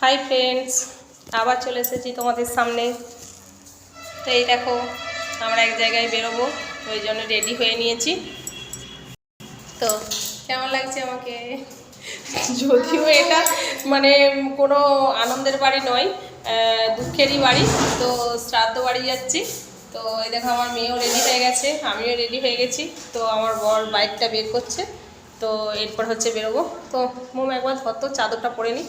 Hi friends আবার চলে এসেছি তোমাদের সামনে। তো এই দেখো, আমরা এক জায়গায় বেরোবো ওই জন্য রেডি হয়ে নিয়েছি। তো কেমন লাগছে আমাকে? যদিও এটা মানে কোনো আনন্দের বাড়ি নয় দুঃখেরই বাড়ি, তো শ্রাদ্ধ বাড়ি যাচ্ছি। তো এই দেখো, আমার মেয়েও রেডি হয়ে গেছে, আমিও রেডি হয়ে গেছি। তো আমার বর বাইকটা বের করছে, তো এরপর হচ্ছে বেরোবো। তো মোম একবার ধর তো, চাদরটা পরে নি।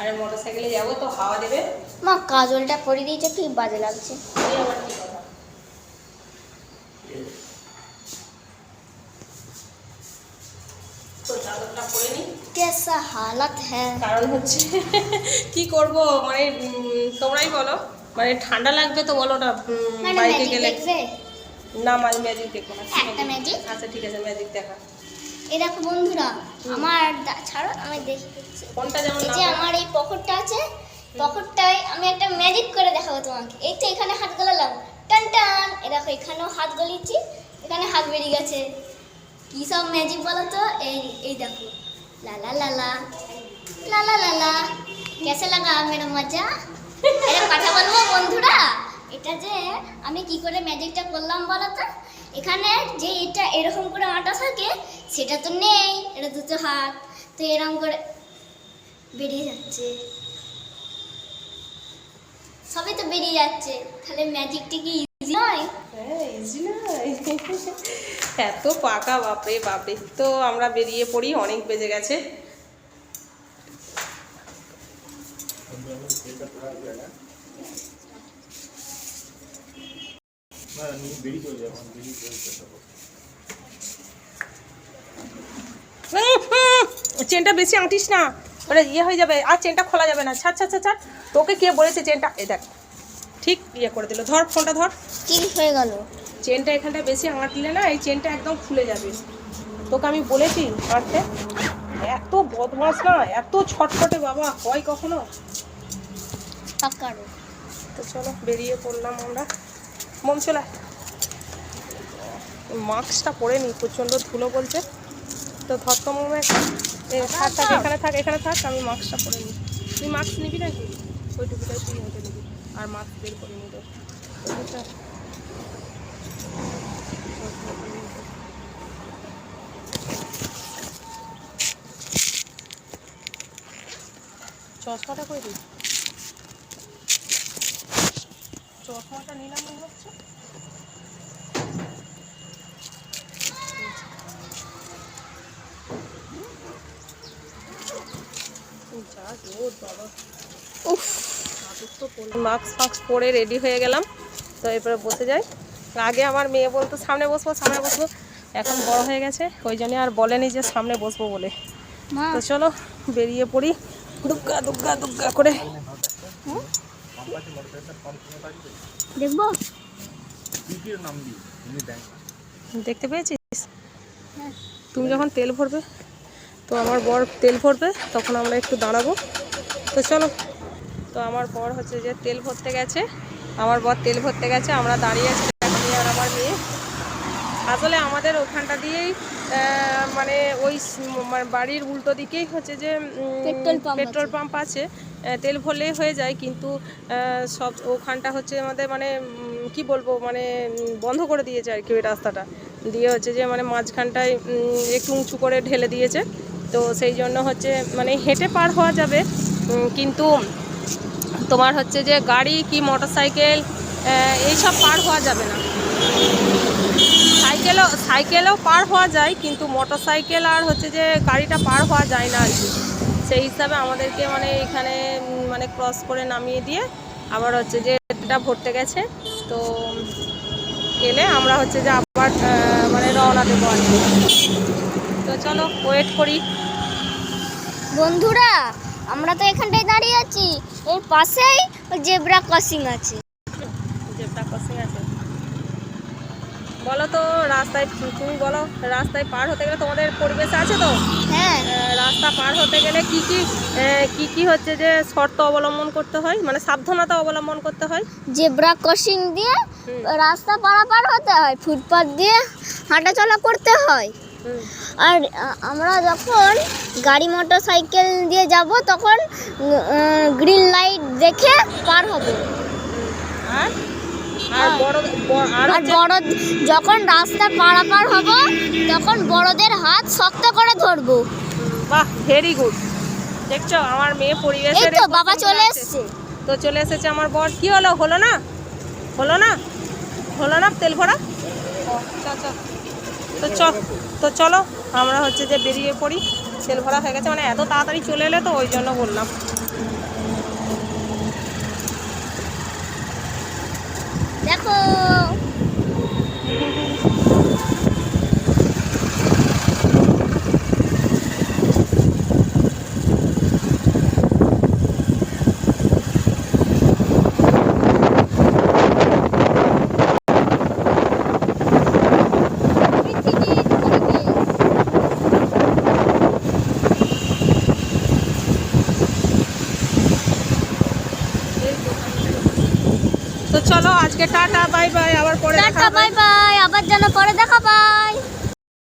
আর মোটর সাইকেলে যাব তো হাওয়া দেবে। মা কাজলটা পরে দিয়েছে কি বাজে লাগছে? হালাত হ্যাঁ কারণ হচ্ছে কি করব? মানে তোমরাই বলো। মানে ঠান্ডা লাগবে তো বলো না বাড়িতে গেলে। না মানে ম্যাজিক দেখো না। আচ্ছা ঠিক আছে ম্যাজিক দেখা। এই দেখো বন্ধুরা আমার ছাড়ো আমি দেখি এই যে আমার এই পকেটটা আছে পকেটটায় আমি একটা ম্যাজিক করে দেখাবো তোমাকে। এই তো এখানে হাত গলালাম। টান টান। এ দেখো এখানেও হাত গলিয়েছি এখানে হাত বেরিয়ে গেছে। কি সব ম্যাজিক বলো তো এই এই দেখো। লালা লালা লালা লালা কেসে লাগা মেরা মজা। এটা কথা বলব বন্ধুরা? এটা যে আমি কি করে ম্যাজিকটা করলাম বলো তো এখানে যে এটা এরকম করে আটা থাকে সেটা তো নেই এটা দুটো হাত। তো এরকম করে বেরিয়ে যাচ্ছে। সবই তো বেরিয়ে যাচ্ছে। তাহলে ম্যাজিকটা কি ইজি নয়? হ্যাঁ। এত পাকা বাপরে বাপরে। তো আমরা বেরিয়ে পড়ি অনেক বেজে গেছে। হুম, হুম, চেনটা বেশি আঁটিস না। ওটা ইয়ে হয়ে যাবে আর চেনটা খোলা যাবে না। ছাড় ছাড় ছাড় তোকে কে বলেছে চেনটা? এই দেখ ঠিক ইয়ে করে দিল। ধর ফোনটা ধর। হয়ে গেল। চেনটা এখানটা বেশি আঁটলে না এই চেনটা একদম খুলে যাবে। তোকে আমি বলেছি আঁটতে। এত বদমাস না এত ছটফটে বাবা হয় কখনো? তো চলো বেরিয়ে পড়লাম আমরা। মন চলে মাস্কটা পরে নি, প্রচণ্ড ধুলো বলছে। তো ধর তো মনে থাক থাক, এখানে থাক এখানে থাক, আমি মাস্কটা পরে নিই তুই মাস্ক নিবি নাকি? ওই টুপিটাই তুই হেঁটে নিবি, আর মাস্ক বের করে নিবি চশমাটা করে দিই চশমাটা নিলাম মনে হচ্ছে। মাস্ক ফাক্স পরে রেডি হয়ে গেলাম। তো এরপরে বসে যাই। আগে আমার মেয়ে বলতো সামনে বসবো সামনে বসবো। এখন বড় হয়ে গেছে। ওই জন্য আর বলেনি যে সামনে বসবো বলে। তো চলো বেরিয়ে পড়ি। দুগ্গা দুগ্গা দুগ্গা করে। দেখব। দেখতে পেয়েছিস? হ্যাঁ। তুমি যখন তেল ভরবে তো আমার বর তেল ভরবে তখন আমরা একটু দাঁড়াবো। তো চলো তো আমার বর হচ্ছে যে তেল ভরতে গেছে আমার বর তেল ভরতে গেছে আমরা দাঁড়িয়ে আছি আমি আর আমার মেয়ে। আসলে আমাদের ওখানটা দিয়েই মানে ওই মানে বাড়ির উল্টো দিকেই হচ্ছে যে পেট্রোল পাম্প আছে। তেল ভরলেই হয়ে যায়, কিন্তু সব ওখানটা হচ্ছে আমাদের মানে কি বলব মানে বন্ধ করে দিয়েছে আর কি ওই রাস্তাটা। দিয়ে হচ্ছে যে মানে মাঝখানটায় একটু উঁচু করে ঢেলে দিয়েছে। তো সেই জন্য হচ্ছে মানে হেঁটে পার হওয়া যাবে কিন্তু তোমার হচ্ছে যে গাড়ি কি মোটর সাইকেল এইসব পার হওয়া যাবে না। সাইকেলও, সাইকেলেও পার হওয়া যায়, কিন্তু মোটর সাইকেল আর হচ্ছে যে গাড়িটা পার হওয়া যায় না আর কি। সেই হিসাবে আমাদেরকে মানে এখানে মানে ক্রস করে নামিয়ে দিয়ে আবার হচ্ছে যে এটা ভরতে গেছে। তো গেলে আমরা হচ্ছে যে আবার মানে রওনা দেবো আর তো চলো ওয়েট করি। বন্ধুরা, আমরা তো এখানটায় দাঁড়িয়ে আছি। এর পাশেই জেব্রা ক্রসিং আছে জেবরা ক্রসিং আছে বলো তো রাস্তায় তুমি বলো রাস্তায় পার হতে গেলে তোমাদের পরিবেশ আছে তো? হ্যাঁ। রাস্তা পার হতে গেলে কি কি কি কি হচ্ছে যে শর্ত অবলম্বন করতে হয়? মানে সাবধানতা অবলম্বন করতে হয়? জেব্রা ক্রসিং দিয়ে। রাস্তা পারাপার হতে হয় ফুটপাথ দিয়ে হাঁটাচলা করতে হয়। আর আমরা যখন গাড়ি মোটর সাইকেল দিয়ে যাব তখন গ্রিন লাইট দেখে পার হব। আর? আর বড় ব- আর বড় যখন রাস্তা পারাপার হব তখন বড়দের হাত শক্ত করে ধরবো। বাহ ভেরি গুড দেখছ আমার মেয়ে এই তো বাবা চলে। এসছে। তো চলে এসেছে আমার বর। কি হলো? হলো না? হলো না? হলো না? তেল ভরা। তো চ তো চলো আমরা হচ্ছে যে বেরিয়ে পড়ি। তেল ভরা হয়ে গেছে মানে এত তাড়াতাড়ি চলে এলে তো ওই জন্য বললাম। তো চলো আজকে টাটা বাই বাই আবার পরে টাটা বাই বাই আবার যেন পরে দেখা বাই